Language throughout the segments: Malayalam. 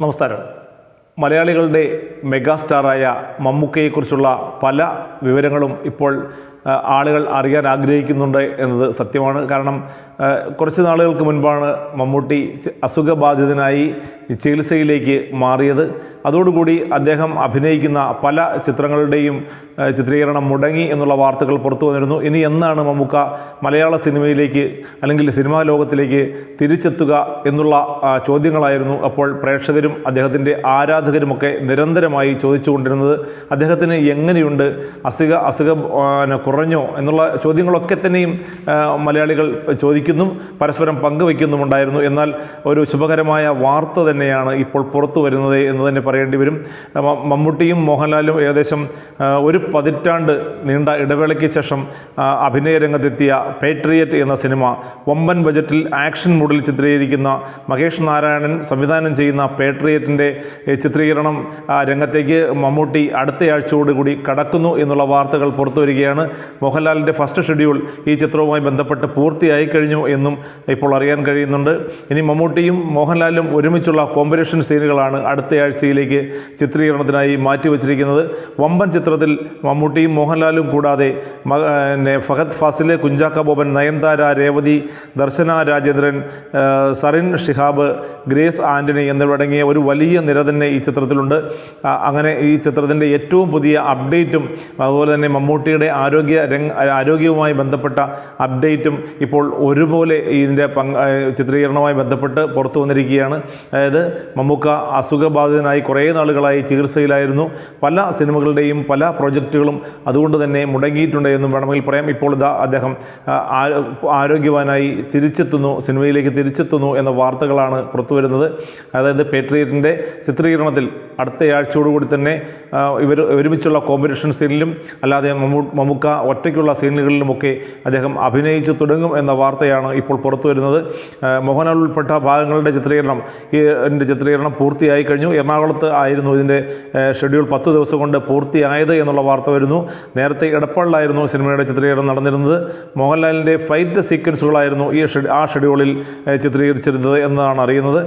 നമസ്കാരം. മലയാളികളുടെ മെഗാസ്റ്റാറായ മമ്മൂക്കയെക്കുറിച്ചുള്ള പല വിവരങ്ങളും ഇപ്പോൾ ആളുകൾ അറിയാൻ ആഗ്രഹിക്കുന്നുണ്ട് എന്നത് സത്യമാണ്. കാരണം കുറച്ച് നാളുകൾക്ക് മുൻപാണ് മമ്മൂട്ടി അസുഖബാധിതനായി ചികിത്സയിലേക്ക് മാറിയത്. അതോടുകൂടി അദ്ദേഹം അഭിനയിക്കുന്ന പല ചിത്രങ്ങളുടെയും ചിത്രീകരണം മുടങ്ങി എന്നുള്ള വാർത്തകൾ പുറത്തു വന്നിരുന്നു. ഇനി എന്നാണ് മമ്മൂക്ക മലയാള സിനിമയിലേക്ക് അല്ലെങ്കിൽ സിനിമാ ലോകത്തിലേക്ക് തിരിച്ചെത്തുക എന്നുള്ള ചോദ്യങ്ങളായിരുന്നു അപ്പോൾ പ്രേക്ഷകരും അദ്ദേഹത്തിന്റെ ആരാധകരുമൊക്കെ നിരന്തരമായി ചോദിച്ചുകൊണ്ടിരുന്നത്. അദ്ദേഹത്തിന് എങ്ങനെയുണ്ട്? അസുഖ അസുഖം കുറഞ്ഞോ എന്നുള്ള ചോദ്യങ്ങളൊക്കെ തന്നെയും മലയാളികൾ ചോദിക്കുന്നു പരസ്പരം പങ്കുവയ്ക്കുന്നുമുണ്ടായിരുന്നു എന്നാൽ ഒരു ശുഭകരമായ വാർത്ത തന്നെയാണ് ഇപ്പോൾ പുറത്തു വരുന്നത് എന്ന് തന്നെ പറയേണ്ടി വരും. മമ്മൂട്ടിയും മോഹൻലാലും ഏകദേശം ഒരു പതിറ്റാണ്ട് നീണ്ട ഇടവേളയ്ക്ക് ശേഷം അഭിനയ രംഗത്തെത്തിയ പേട്രിയറ്റ് എന്ന സിനിമ വമ്പൻ ബജറ്റിൽ ആക്ഷൻ മൂഡിൽ ചിത്രീകരിക്കുന്ന മഹേഷ് നാരായണൻ സംവിധാനം ചെയ്യുന്ന പേട്രിയറ്റിന്റെ ചിത്രീകരണം രംഗത്തേക്ക് മമ്മൂട്ടി അടുത്തയാഴ്ചയോടുകൂടി കടക്കുന്നു എന്നുള്ള വാർത്തകൾ പുറത്തു വരികയാണ്. മോഹൻലാലിന്റെ ഫസ്റ്റ് ഷെഡ്യൂൾ ഈ ചിത്രവുമായി ബന്ധപ്പെട്ട് പൂർത്തിയായി കഴിഞ്ഞു എന്നും ഇപ്പോൾ അറിയാൻ കഴിയുന്നുണ്ട്. ഇനി മമ്മൂട്ടിയും മോഹൻലാലും ഒരുമിച്ചുള്ള കോമ്പിനേഷൻ സീനുകളാണ് അടുത്ത ആഴ്ചയിലേക്ക് ചിത്രീകരണത്തിനായി മാറ്റിവെച്ചിരിക്കുന്നത്. വമ്പൻ ചിത്രത്തിൽ മമ്മൂട്ടിയും മോഹൻലാലും കൂടാതെ പിന്നെ ഫഹദ് ഫാസിലെ കുഞ്ചാക്ക ബോബൻ നയൻതാര രേവതി ദർശന രാജേന്ദ്രൻ സറിൻ ഷിഹാബ് ഗ്രേസ് ആന്റണി എന്നിവരടങ്ങിയ ഒരു വലിയ നിര തന്നെ ഈ ചിത്രത്തിലുണ്ട്. അങ്ങനെ ഈ ചിത്രത്തിന്റെ ഏറ്റവും പുതിയ അപ്ഡേറ്റും അതുപോലെ തന്നെ മമ്മൂട്ടിയുടെ ആരോഗ്യ രംഗ ആരോഗ്യവുമായി ബന്ധപ്പെട്ട അപ്ഡേറ്റും ഇപ്പോൾ ഒരുപോലെ ഇതിന്റെ പങ്ക് ചിത്രീകരണവുമായി ബന്ധപ്പെട്ട് പുറത്തു വന്നിരിക്കുകയാണ്. അതായത് മമ്മൂക്ക അസുഖബാധിതനായി കുറേ നാളുകളായി ചികിത്സയിലായിരുന്നു. പല സിനിമകളുടെയും പല പ്രൊജക്റ്റുകളും അതുകൊണ്ട് തന്നെ മുടങ്ങിയിട്ടുണ്ട് എന്നും വേണമെങ്കിൽ പറയാം. ഇപ്പോൾ ഇതാ അദ്ദേഹം ആരോഗ്യവാനായി തിരിച്ചെത്തുന്നു സിനിമയിലേക്ക് തിരിച്ചെത്തുന്നു എന്ന വാർത്തകളാണ് പുറത്തു വരുന്നത്. അതായത് പേട്രിയറ്റിന്റെ ചിത്രീകരണത്തിൽ അടുത്തയാഴ്ചയോടുകൂടി തന്നെ ഇവർ ഒരുമിച്ചുള്ള കോമ്പറ്റീഷൻ സീനിലും അല്ലാതെ മമ്മൂ മമ്മൂക്ക ഒറ്റയ്ക്കുള്ള സീനുകളിലുമൊക്കെ അദ്ദേഹം അഭിനയിച്ചു തുടങ്ങും എന്ന വാർത്തയാണ് ഇപ്പോൾ പുറത്തു വരുന്നത് മോഹൻലാൽ ഉൾപ്പെട്ട ഭാഗങ്ങളുടെ ചിത്രീകരണം ഈ ചിത്രീകരണം പൂർത്തിയായി കഴിഞ്ഞു. എറണാകുളത്ത് ആയിരുന്നു ഇതിന്റെ ഷെഡ്യൂൾ പത്ത് ദിവസം കൊണ്ട് പൂർത്തിയായത് എന്നുള്ള വാർത്ത വരുന്നു. നേരത്തെ എടപ്പാളിലായിരുന്നു സിനിമയുടെ ചിത്രീകരണം നടന്നിരുന്നത്. മോഹൻലാലിന്റെ ഫൈറ്റ് സീക്വൻസുകളായിരുന്നു ഈ ആ ഷെഡ്യൂളിൽ ചിത്രീകരിച്ചിരുന്നത് എന്നാണ് അറിയുന്നത്.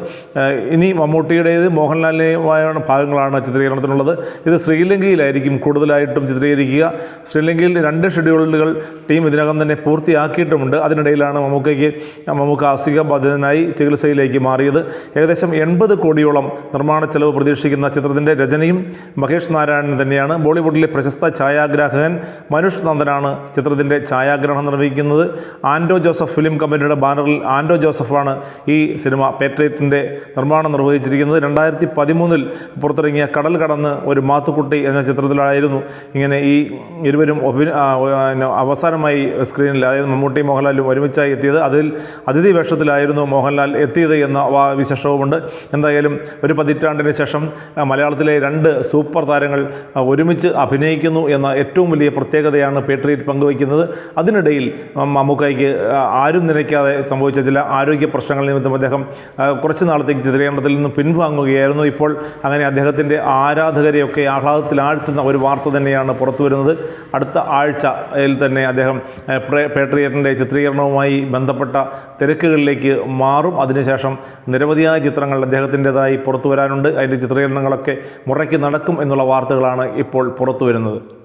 ഇനി മമ്മൂട്ടിയുടേത് മോഹൻലാലിനെയുമായ ഭാഗങ്ങളാണ് ചിത്രീകരണത്തിനുള്ളത്. ഇത് ശ്രീലങ്കയിലായിരിക്കും കൂടുതലായിട്ടും ചിത്രീകരിക്കുക. ശ്രീലങ്കയിൽ രണ്ട് ഷെഡ്യൂളുകൾ ടീം ഇതിനകം തന്നെ പൂർത്തിയാക്കിയിട്ടുമുണ്ട്. അതിനിടയിലാണ് മമ്മൂക്കയ്ക്ക് മമ്മൂക്ക അസുഖ ബാധിതനായി ചികിത്സയിലേക്ക് മാറിയത്. ഏകദേശം എൺപത് കോടിയോളം നിർമ്മാണ ചെലവ് പ്രതീക്ഷിക്കുന്ന ചിത്രത്തിന്റെ രചനയും മഹേഷ് നാരായണൻ തന്നെയാണ്. ബോളിവുഡിലെ പ്രശസ്ത ഛായാഗ്രാഹകൻ മനുഷ് നന്ദനാണ് ചിത്രത്തിന്റെ ഛായാഗ്രഹണം നിർവഹിക്കുന്നത്. ആൻഡോ ജോസഫ് ഫിലിം കമ്പനിയുടെ ബാനറിൽ ആൻഡോ ജോസഫാണ് ഈ സിനിമ പേട്രേറ്റിന്റെ നിർമ്മാണം നിർവഹിച്ചിരിക്കുന്നത്. രണ്ടായിരത്തി പതിമൂന്നിൽ പുറത്തിറങ്ങിയ കടൽ കടന്ന് ഒരു മാത്തുക്കുട്ടി എന്ന ചിത്രത്തിലായിരുന്നു ഇങ്ങനെ ഈ ഇരുവരും അവസാനമായി സ്ക്രീനിൽ അതായത് മമ്മൂട്ടി മോഹൻലാലും ഒരുമിച്ചായി എത്തിയത്. അതിൽ അതിഥി വേഷത്തിലായിരുന്നു മോഹൻലാൽ എത്തിയത് എന്ന വിശേഷവുമുണ്ട്. എന്തായാലും ഒരു പതിറ്റാണ്ടിന് ശേഷം മലയാളത്തിലെ രണ്ട് സൂപ്പർ താരങ്ങൾ ഒരുമിച്ച് അഭിനയിക്കുന്നു എന്ന ഏറ്റവും വലിയ പ്രത്യേകതയാണ് പേട്രിയറ്റ് പങ്കുവയ്ക്കുന്നത്. അതിനിടയിൽ മമ്മൂക്കായ്ക്ക് ആരും നിലയ്ക്കാതെ സംഭവിച്ച ചില ആരോഗ്യ പ്രശ്നങ്ങൾ നിമിത്തം അദ്ദേഹം കുറച്ച് നാളത്തേക്ക് ചിത്രീകരണത്തിൽ നിന്ന് പിൻവാങ്ങുകയായിരുന്നു. ഇപ്പോൾ അങ്ങനെ അദ്ദേഹത്തിന്റെ ആരാധകരെയൊക്കെ ആഹ്ലാദത്തിലാഴ്ത്തുന്ന ഒരു വാർത്ത തന്നെയാണ് പുറത്തു വരുന്നത് അടുത്ത ആഴ്ചയിൽ തന്നെ അദ്ദേഹം പേട്രിയറ്റിന്റെ ചിത്രീകരണവുമായി ബന്ധപ്പെട്ട തിരക്കുകളിലേക്ക് മാറും. അതിനുശേഷം നിരവധിയായ ചിത്രങ്ങൾ അദ്ദേഹത്തിന്റെതായി പുറത്തു വരാനുണ്ട് അതിന്റെ ചിത്രീകരണങ്ങളൊക്കെ മുറയ്ക്ക് നടക്കും എന്നുള്ള വാർത്തകളാണ് ഇപ്പോൾ പുറത്തു വരുന്നത്